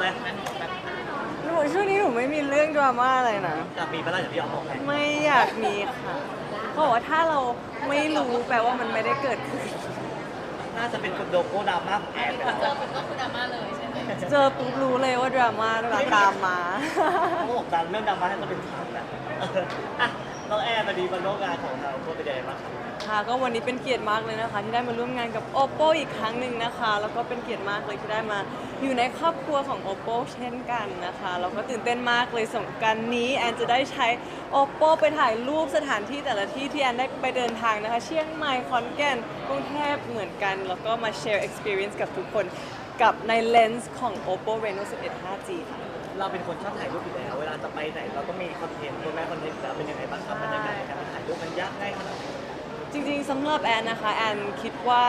เลยหนูช่วงนี้หนูไม่มีเรื่องดราม่าอะไรนะ จะมีเมื่อไหร่เดี๋ยวพี่ออกบอกให้ไม่อยากมีค่ะเพราะว่าถ้าเราไม่รู้แปลว่ามันไม่ได้เกิดขึ้นน่าจะเป็นคนโดโก้ดราม่าของแอนไปแล้วเจอปุ๊บก็คือดราม่าเลยใช่ไหมเจอปุ๊บรู้เลยว่าดราม่าตามมา เขาบอกดันเรื่องดราม่าให้มันเป็นข่าวแบบอะน้องแอนมาดีมาร่วมงานของเราโคตรเป็นยังไงบ้างครับ ค่ะ ก็วันนี้เป็นเกียรติมากเลยนะคะ ที่ได้มาร่วมงานกับ Oppo อีกครั้งหนึ่งนะคะ แล้วก็เป็นเกียรติมากเลยที่ได้มาอยู่ในครอบครัวของ Oppo เช่นกันนะคะแล้วก็ตื่นเต้นมากเลยสงกรารนี้แอนจะได้ใช้ Oppo ไปถ่ายรูปสถานที่แต่ละที่ที่แอนได้ไปเดินทางนะคะ เชียงใหม่ขอนแก่นกรุงเทพเหมือนกัน แล้วก็มา share experience กับทุกคนกับในเลนส์ของ Oppo Reno 11 5G ค่ะ เราเป็นคนชอบถ่ายรูปอยู่แล้วเวลาจะไปไหนเราต้องมีคอนเทนต์ตัวแม่คอนเทนต์แล้วเป็นยังไงบ้างครับบรรยากาศในการไปถ่ายรูปมันยากง่ายขนาดไหน จริงๆสำหรับแอนนะคะ แอนคิดว่า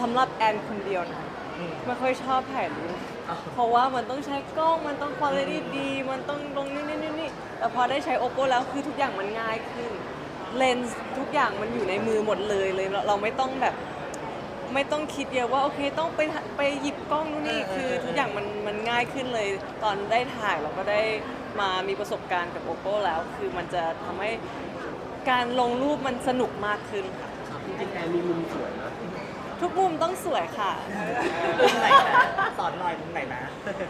สำหรับแอนคนเดียวนะอืม ไม่ค่อยชอบถ่ายรูปอ้าว เพราะว่ามันต้องใช้กล้องมันต้องคุณภาพดี มันต้องลงนี่นี่นี่นี่แต่พอได้ใช้ oppo แล้วคือทุกอย่างมันง่ายขึ้นเลนส์ทุกอย่างมันอยู่ในมือหมดเลยเลยเราเราไม่ต้องแบบ ไม่ต้องคิดเยอะว่าโอเคต้องไปถ่ายไปหยิบกล้องนู่นนี่คือทุกอย่างมันมันง่ายขึ้นเลย ตอนได้ถ่ายเราก็ได้มามีประสบการณ์กับ oppo แล้ว คือมันจะทำให้ การลงรูปมันสนุกมากขึ้นค่ะจริงๆแอนมีมุมสวยนะทุกมุมต้องสวยค่ะ มุมไหนนะสอนหน่อยมุมไหนนะ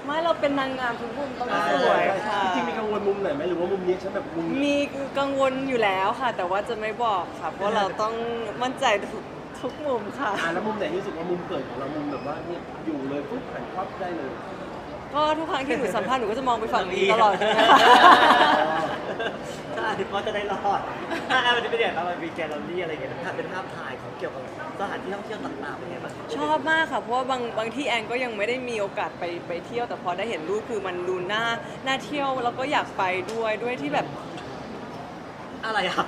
ไม่เราเป็นนางงามทุกมุมต้องสวยค่ะ จริงๆมีกังวลมุมไหนไหมหรือว่ามุมนี้ฉันแบบมุมมีกังวลอยู่แล้วค่ะ แต่ว่าจะไม่บอกค่ะเพราะเราต้องมั่นใจทุกทุกมุมค่ะ อ่าแล้วมุมไหนที่รู้สึกว่ามุมเปิดของเรามุมแบบว่าเนี่ยอยู่เลยปุ๊บหันครอบได้เลย ก็ทุกครั้งที่หนูสัมภาษณ์หนูก็จะมองไปฝั่งนี้ตลอดเลยนะใช่เพราะจะได้รอดอะมันจะเป็นอย่างไรมันมีแกลเลอรี่อะไรอย่างเงี้ยถ้าเป็นภาพถ่ายของเกี่ยวกับสถานที่ท่องเที่ยวต่างๆเป็นไงบ้างชอบมากค่ะ เพราะว่าบางบางที่แอนก็ยังไม่ได้มีโอกาสไปไปเที่ยวแต่พอได้เห็นรูปคือมันดูน่าน่าเที่ยวแล้วก็อยากไปด้วยด้วยที่แบบอะไรอะ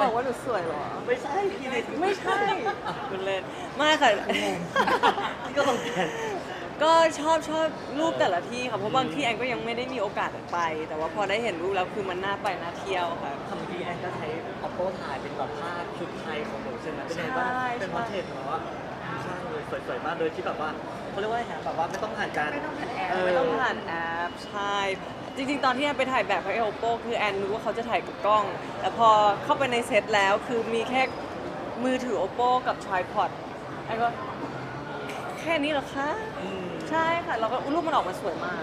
บอกว่าหนูสวยเหรอ ไม่ใช่พี่ดิไม่ใช่คุณเล่นไม่ค่ะพี่ก็ลงแทน ก็ชอบชอบรูปแต่ละที่ค่ะเพราะบางที่แอนก็ยังไม่ได้มีโอกาสไป แต่ว่าพอได้เห็นรูปแล้วคือมันน่าไปน่าเที่ยวค่ะ คำพีแอนก็ใช้ oppo ถ่ายเป็นแบบภาพชุดไทยของหนูใช่ไหมเป็นไงบ้างใช่ เป็นคอนเทนต์เหรอว่าใช่เลยสวยๆมากโดยที่แบบว่าเขาเรียกว่าไงแบบว่าไม่ต้องผ่านการไม่ต้องผ่านแอป เไม่ต้องผ่านแอปใช่จริง ๆ ตอนที่แอนไปถ่ายแบบให้ Oppo คือแอนรู้ว่าเขาจะถ่ายกับกล้อง แต่พอเข้าไปในเซตแล้วคือมีแค่มือถือ Oppo กับ tripod แอนก็แค่นี้เหรอคะ อืม ใช่ค่ะแล้วก็รูปมันออกมาสวยมาก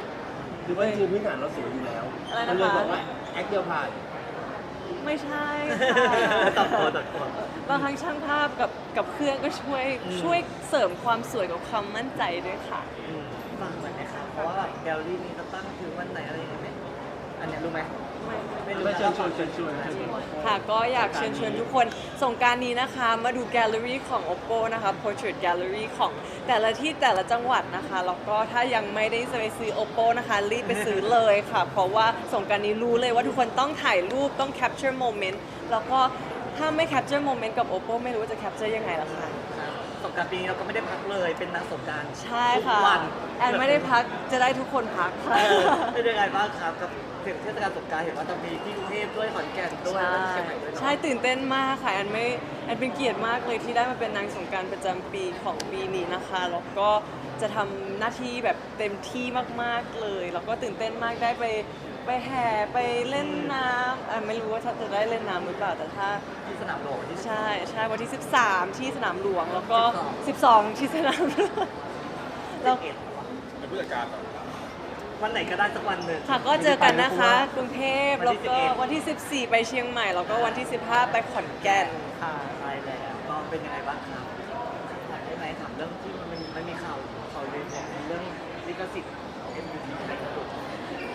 หรือว่าจริงๆพื้นฐานเราสวยอยู่แล้วอะไรนะคะ มันเลยบอกว่าแอคเดียวผ่านไม่ใช่ตัดตัวค่ะตัดตัว บางครั้งช่างภาพกับกับเครื่องก็ช่วยอืม ช่วยเสริมความสวยกับความมั่นใจด้วยค่ะอืมฟังเหมือนนะครับเพราะว่าแบบแกลเลอรี่นี้เขาตั้งคือวันไหนอะไรยังไงไหมอันเนี้ยรู้ไหม ไม่รู้ไม่นะเชิญชวนเชิญชวนเชิญชวนค่ะก็อยากเชิญชวนทุกคนส่งกรารนี้นะคะ มาดูแกลเลอรี่ของ Oppo นะคะ Portrait Gallery ของแต่ละที่แต่ละจังหวัดนะคะ แล้วก็ถ้ายังไม่ได้ไปซื้อ Oppo นะคะรีบไปซื้อเลยค่ะ เพราะว่าส่งกรารนี้รู้เลยว่าทุกคนต้องถ่ายรูปต้อง capture moment แล้วก็ถ้าไม่ capture moment กับ Oppo ไม่รู้ว่าจะ capture ยังไงล่ะค่ะ กรารปีนี้เราก็ไม่ได้พักเลย เป็นนางสงกรารใช่ทุกค่ะ วันแอนไม่ได้พักจะได้ทุกคนพักค่ะ เออเป็นยังไงบ้างครับกับเทศกาลสงกรารเห็นว่าจะมีที่กรุงเทพด้วยขอนแก่นด้วยใช่แล้วก็เชียงใหม่ด้วยเนอะ ใช่ตื่นเต้นมากค่ะแอนไม่แอนเป็นเกียรติมากเลยที่ได้มาเป็นนางสงกรารประจำปีของปีนี้นะคะแล้วก็จะทำหน้าที่แบบเต็มที่มากๆเลย แล้วก็ตื่นเต้นมากได้ไป ไปแห่ไปเล่นน้ำอะไม่รู้ว่าถ้าจะได้เล่นน้ำหรือเปล่าแต่ถ้า ที่สนามหลวงที่ใช่ใช่วันที่ 13 ที่สนามหลวงแล้วก็ 12 ที่สนามหลวงแล้วเอ็ดเป็นผู้จัดการเหรอวันไหนก็ได้สักวันหนึ่งค่ะก็เจอกันนะคะ กรุงเทพวัแล้วนที่ก็11วันที่ 14 ไปเชียงใหม่ แล้วก็วันที่ 15 ไปขอนแก่นค่ะใช่แล้วก็เป็นยังไงบ้างครับได้ไหมถามเรื่องที่มันมีมันมีข่าวข่าวเลยเนี่ยเรื่องลิขสิทธิ์ของ MUT ไทยครับแอน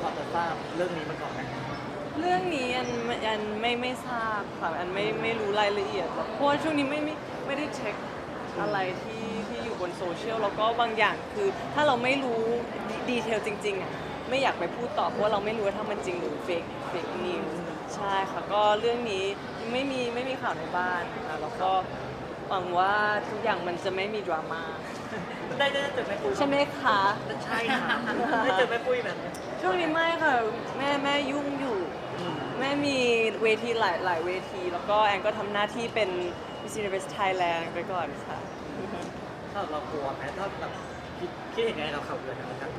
พอจะทราบเรื่องนี้มาก่อนไหมเรื่องนี้อันอันไม่ไม่ทราบค่ะอันไม่ไม่รู้รายละเอียดหรอกเพราะว่าช่วงนี้ไม่ไม่ไม่ได้เช็คอะไรที่ที่อยู่บนโซเชียลแล้วก็บางอย่างคือ ถ้าเราไม่รู้ดีเทลจริงๆอะไม่อยากไปพูดต่อเพราะว่าเราไม่รู้ว่าถ้ามันจริงหรือเฟกเฟกนิวใช่ค่ะก็เรื่องนี้ไม่มีไม่มีข่าวในบ้านค่ะแล้วก็หวังว่าทุกอย่างมันจะไม่มีดราม่าได้ได้เจอแม่ปุ้ยใช่ไหมคะ ใช่ค่ะได้เจอแม่ปุ้ยแบบนี้ ช่วงนี้ไม่ค่ะ แม่แม่ยุ่งอยู่อืมแม่มีเวทีหลายหลายเวที แล้วก็แอนก็ทำหน้าที่เป็น Miss Universe Thailand ไปก่อนค่ะ ถ้าเรากลัวไหมถ้าแบบคิดคิดยังไงกับข่าวเรื่องนั้นครับ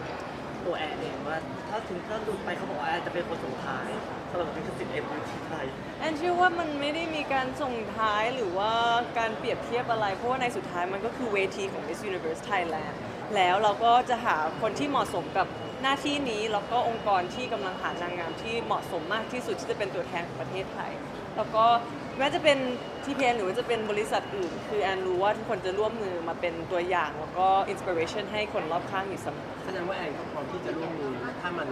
ตัวแอนเองว่าถ้าถึงถ้าหลุดไปเขาบอกว่าแอนจะเป็นคนสุดท้ายสำหรับลิขสิทธิ์ MUT ไทยแอนเชื่อว่ามันไม่ได้มีการส่งท้ายหรือว่าการเปรียบเทียบอะไร เพราะว่าในสุดท้ายมันก็คือเวทีของ Miss Universe Thailand แล้วเราก็จะหาคนที่เหมาะสมกับ หน้าที่นี้แล้วก็องค์กรที่กำลังหานางงามที่เหมาะสมมากที่สุดที่จะเป็นตัวแทนของประเทศไทย แล้วก็แม้จะเป็น TPN หรือว่าจะเป็นบริษัทอื่น คือแอนรู้ว่าทุกคนจะร่วมมือมาเป็นตัวอย่าง แล้วก็อินสปิเรชันให้คนรอบข้างอยู่เสมอแสดงว่าแอนก็พร้อมที่จะร่วมมือถ้ามัน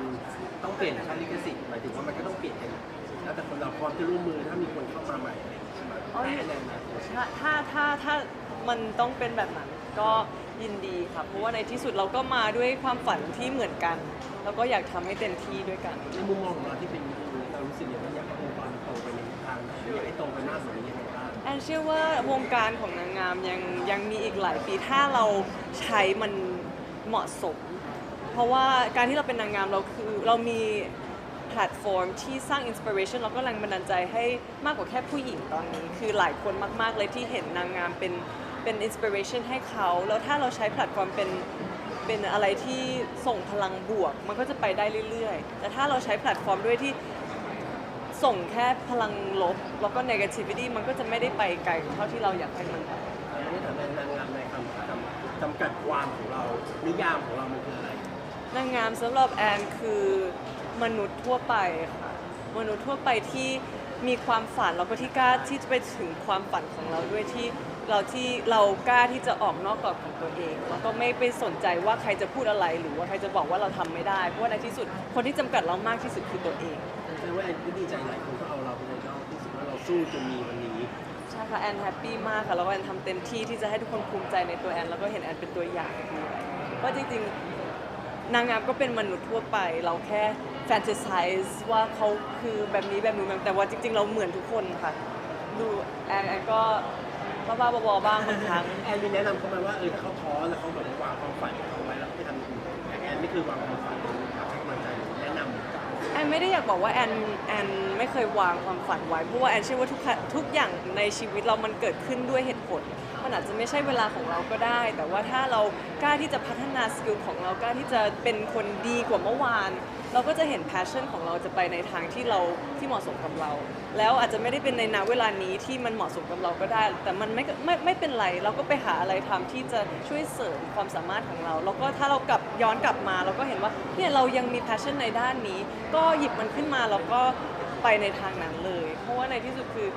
ต้องเปลี่ยนค่าลิขสิทธิ์หมายถึงว่ามันก็ต้องเปลี่ยนเองแล้วแต่คนเราพร้อมจะร่วมมือถ้ามีคนเข้ามาใหม่ใช่ไหมอ๋อแอนแอนนะถ้าถ้าถ้าถ้ามันต้องเป็นแบบนั้นก็ ยินดีค่ะเพราะว่าในที่สุดเราก็มาด้วยความฝันที่เหมือนกัน แล้วก็อยากทำให้เต็มที่ด้วยกัน ในมุมมองของเราที่เป็นเรารู้สึกอย่างว่าอยากให้องค์กรโตไปในทางไหนอยากให้โตไปมากกว่านี้ยังไงบ้างแอนเชื่อว่าวงการของนางงามยังยังมีอีกหลายปีถ้าเราใช้มันเหมาะสม เพราะว่าการที่เราเป็นนางงามเราคือเรามีแพลตฟอร์มที่สร้างอินสปิเรชันแล้วก็แรงบันดาลใจให้มากกว่าแค่ผู้หญิงตอนนี้ คือหลายคนมาก ๆ เลยที่เห็นนางงามเป็น เป็นอินสปิเรชันให้เขา แล้วถ้าเราใช้แพลตฟอร์มเป็นเป็นอะไรที่ส่งพลังบวก มันก็จะไปได้เรื่อยๆ แต่ถ้าเราใช้แพลตฟอร์มด้วยที่ส่งแค่พลังลบ แล้วก็ negativity มันก็จะไม่ได้ไปไกลเท่าที่เราอยากให้มันไปอันนี้ถามเป็นนางงามในคำจำจำกัดความของเรา นิยามของเรามันคืออะไร นางงามสำหรับแอนคือมนุษย์ทั่วไปค่ะ มนุษย์ทั่วไปที่มีความฝันแล้วก็ที่กล้าที่จะไปถึงความฝันของเราด้วยที่ เราที่เรากล้าที่จะออกนอกกรอบของตัวเอง แล้วก็ไม่ไปสนใจว่าใครจะพูดอะไร หรือว่าใครจะบอกว่าเราทำไม่ได้ เพราะว่าในที่สุดคนที่จำกัดเรามากที่สุดคือตัวเองแสดงว่าแอนก็ดีใจหลายคนก็เอาเราเป็นไอดอลรู้สึกว่าเราสู้จนมีวันนี้ใช่ค่ะแอนแฮปปี้มากค่ะแล้วก็แอนทำเต็มที่ที่จะให้ทุกคนภูมิใจในตัวแอนแล้วก็เห็นแอนเป็นตัวอย่างด้วยว่าจริงๆนางงามก็เป็นมนุษย์ทั่วไป เราแค่แฟนตาไซส์ว่าเขาคือแบบนี้แบบนู้นแบบแต่ว่าจริง ๆ เราเหมือนทุกคนค่ะดูแอนแอนก็ บ้าๆบอๆบ้างบางครั้ง แอนมีแนะนำเขาไหมว่าเออถ้าเขาท้อแล้วเขาแบบวางความฝันของเขาไว้แล้วไปทำอย่างอื่นแต่แอนไม่คือวางความฝันอยากให้กำลังใจหรือแนะนำแอนไม่ได้อยากบอกว่าแอนแอนไม่เคยวางความฝันไว้เพราะว่าแอนเชื่อว่าทุกค่ะทุกอย่างในชีวิตเรามันเกิดขึ้นด้วยเหตุผล มันอาจจะไม่ใช่เวลาของเราก็ได้ แต่ว่าถ้าเรากล้าที่จะพัฒนาสกิลของเรากล้าที่จะเป็นคนดีกว่าเมื่อวาน เราก็จะเห็นแพชชั่นของเราจะไปในทางที่เราที่เหมาะสมกับเรา แล้วอาจจะไม่ได้เป็นในณเวลานี้ที่มันเหมาะสมกับเราก็ได้ แต่มันไม่ไม่ไม่เป็นไร เราก็ไปหาอะไรทำที่จะช่วยเสริมความสามารถของเรา แล้วก็ถ้าเรากลับย้อนกลับมา เราก็เห็นว่าเนี่ยเรายังมีแพชชั่นในด้านนี้ ก็หยิบมันขึ้นมาแล้วก็ไปในทางนั้นเลย เพราะว่าในที่สุดคือ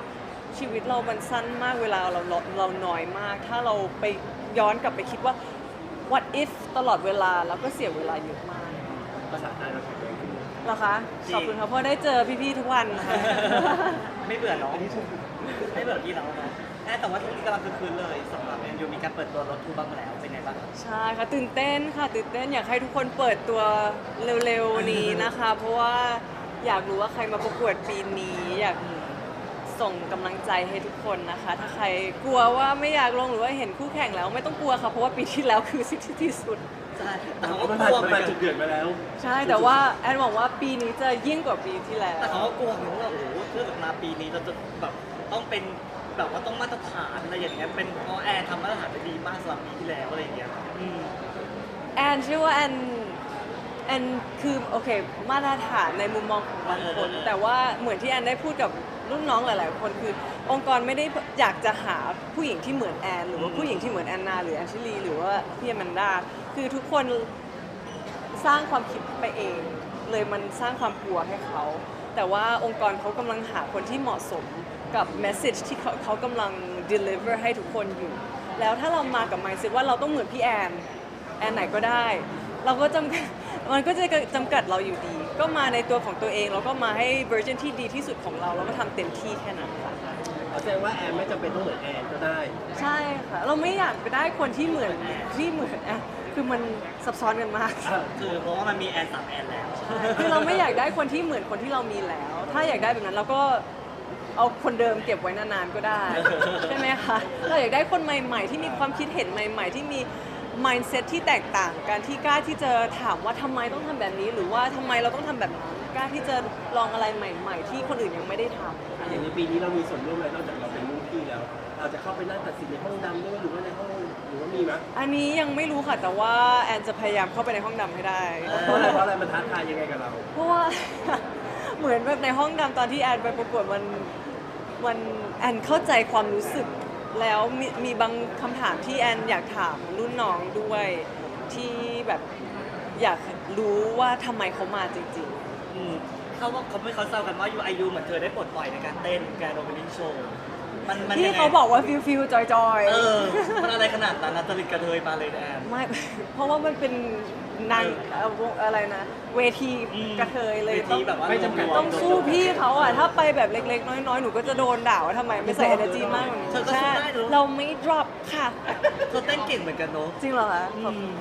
ชีวิตเรามันสั้นมากเวลาเราเราเราน้อยมาก ถ้าเราไปย้อนกลับไปคิดว่า what if ตลอดเวลาแล้วก็เสียเวลาเยอะมาก ภาษาไทยเราแข็งแรงขึ้น เหรอคะ จริง ขอบคุณครับเพราะได้เจอพี่ๆทุกวันค่ะ ไม่เบื่อเนาะไม่เบื่อพี่เราเนาะแอนแต่ว่าช่วงนี้กำลังคือคืนเลยสำหรับแอนยูมีการเปิดตัวรถทูบ้างแล้วเป็นไงบ้างครับใช่ค่ะตื่นเต้นค่ะตื่นเต้นอยากให้ทุกคนเปิดตัวเร็วๆนี้นะคะ เพราะว่าอยากรู้ว่าใครมาประกวดปีนี้ อยากส่งกำลังใจให้ทุกคนนะคะ ถ้าใครกลัวว่าไม่อยากลงหรือว่าเห็นคู่แข่งแล้วไม่ต้องกลัวค่ะเพราะว่าปีที่แล้วคือสิ่งที่ที่สุด ใช่แต่เขาก็มันกผ่านลัวมันเหมือผ่านนกัจุนดเดือดมาแล้วใช่แต่ว่าแอนหวังว่าปีนี้จะยิ่งกว่าปีที่แล้ว แต่เขาก็กลัวเหมือนว่าโอ้โหเพื่อมาปีนี้เราจะแบบต้องเป็นแบบว่าต้องมาตรฐานอะไรอย่างเงี้ยเป็นเพราะแอนทำมาตรฐานไปดีมากสำหรับปีที่แล้วอะไรอย่างเงี้ยอืม แอนเชื่อว่าแอนแอนคือโอเค มาตรฐานในมุมมองของบางคนแต่ว่าเหมือนที่แอนได้พูดกับรุ่นน้องหลาย ๆ คนคือ องค์กรไม่ได้อยากจะหาผู้หญิงที่เหมือนแอน หรือว่าผู้หญิงที่เหมือนแอนนา หรือแอนชิลีหรือว่าพี่แอแมนดา คือทุกคนสร้างความคิดไปเอง เลยมันสร้างความกลัวให้เขา แต่ว่าองค์กรเขากำลังหาคนที่เหมาะสมกับแมสเซจที่เขาเขากำลัง deliver ให้ทุกคนอยู่ แล้วถ้าเรามากับ mindset ว่าเราต้องเหมือนพี่แอน แอนไหนก็ได้ เราก็จำกัดมันก็จะจำกัดเราอยู่ดี ก็มาในตัวของตัวเอง แล้วก็มาให้เวอร์ชันที่ดีที่สุดของเรา แล้วก็ทำเต็มที่แค่นั้นค่ะแสดงว่าแอนไม่จำเป็นต้องเหมือนแอนก็ได้ ใช่ค่ะ เราไม่อยากไปได้คนที่เหมือนที่เหมือนอะ คือมันซับซ้อนกันมาก คือเพราะว่ามันมีแอนสามแอนแล้วคือเราไม่อยากได้คนที่เหมือนคนที่เรามีแล้ว ถ้าอยากได้แบบนั้นเราก็เอาคนเดิมเก็บไว้นานๆก็ได้ ใช่ไหมคะเราอยากได้คนใหม่ ๆ ที่มีความคิดเห็นใหม่ ๆ ที่มี mindset ที่แตกต่างกันที่กล้าที่จะถามว่าทำไมต้องทำแบบนี้ หรือว่าทำไมเราต้องทำแบบนั้นกล้าที่จะลองอะไรใหม่ ๆ ที่คนอื่นยังไม่ได้ทำอย่างในปีนี้เรามีส่วนร่วมอะไรนอกจากเราเป็นรุ่นพี่แล้ว เราจะเข้าไปนั่งตัดสินในห้องดำด้วยหรือว่าในห้อง รือว่ามีไหมอันนี้ยังไม่รู้ค่ะแต่ว่าแอนจะพยายามเข้าไปในห้องดำให้ได้ เพราะอะไรเพราะอะไรมันท้าทายยังไงกับเรา เพราะว่า เหมือนแบบในห้องดำตอนที่แอนไปประกวดมันมันแอนเข้าใจความรู้สึก แล้วมีมีบางคำถามที่แอนอยากถามรุ่นน้องด้วยที่แบบอยากรู้ว่าทำไมเขามาจริง อืมเขาบอกเขาไม่เขาแซวกันว่ายูไอยูเหมือนเธอได้ปลดปล่อยในการเต้นแกนโอเปนิ่งโชว์ มันมันๆที่ยังไงเขาบอกว่าฟิลฟิลจอยจอยๆเออมันอะไรขนาดนั้นนะจริตกระเทยมาเลยแอนไม่ เพราะว่ามันเป็นนางเอ่อวงอะไรนะ เวทีอืมกระเทยเลยเวทีแบบว่าไม่จำกัด ต้องสู้พี่เขาอะ ถ้าไปแบบเล็ก ๆ น้อย ๆ หนูก็จะโดนด่าว่าทำไมไม่ใส่ energy มากกว่านี้เธอก็สู้ใช่ได้เนอะเราไม่ drop ค่ะ เธอเต้นเก่งเหมือนกันเนอะจริงเหรอคะอืม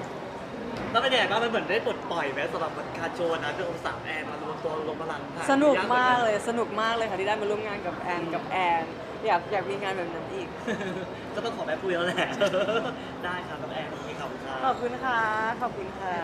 แล้วเป็นยังไงบ้างมันเหมือนได้ปลดปล่อยไหมสำหรับคาโชว์นะคือองศาแอนมารวมตัวรวมพลังผ่สนุกมากเลย สนุกมากเลยค่ะที่ได้มาร่วมงานกับแอนกับแอน อยากอยากมีงานแบบนั้นอีก ก็ต้องขอแม่ปุ้ยแล้วแหละ ได้ครับน้องแอนโอเคขอบคุณครับ ขอบคุณค่ะ ขอบคุณค่ะ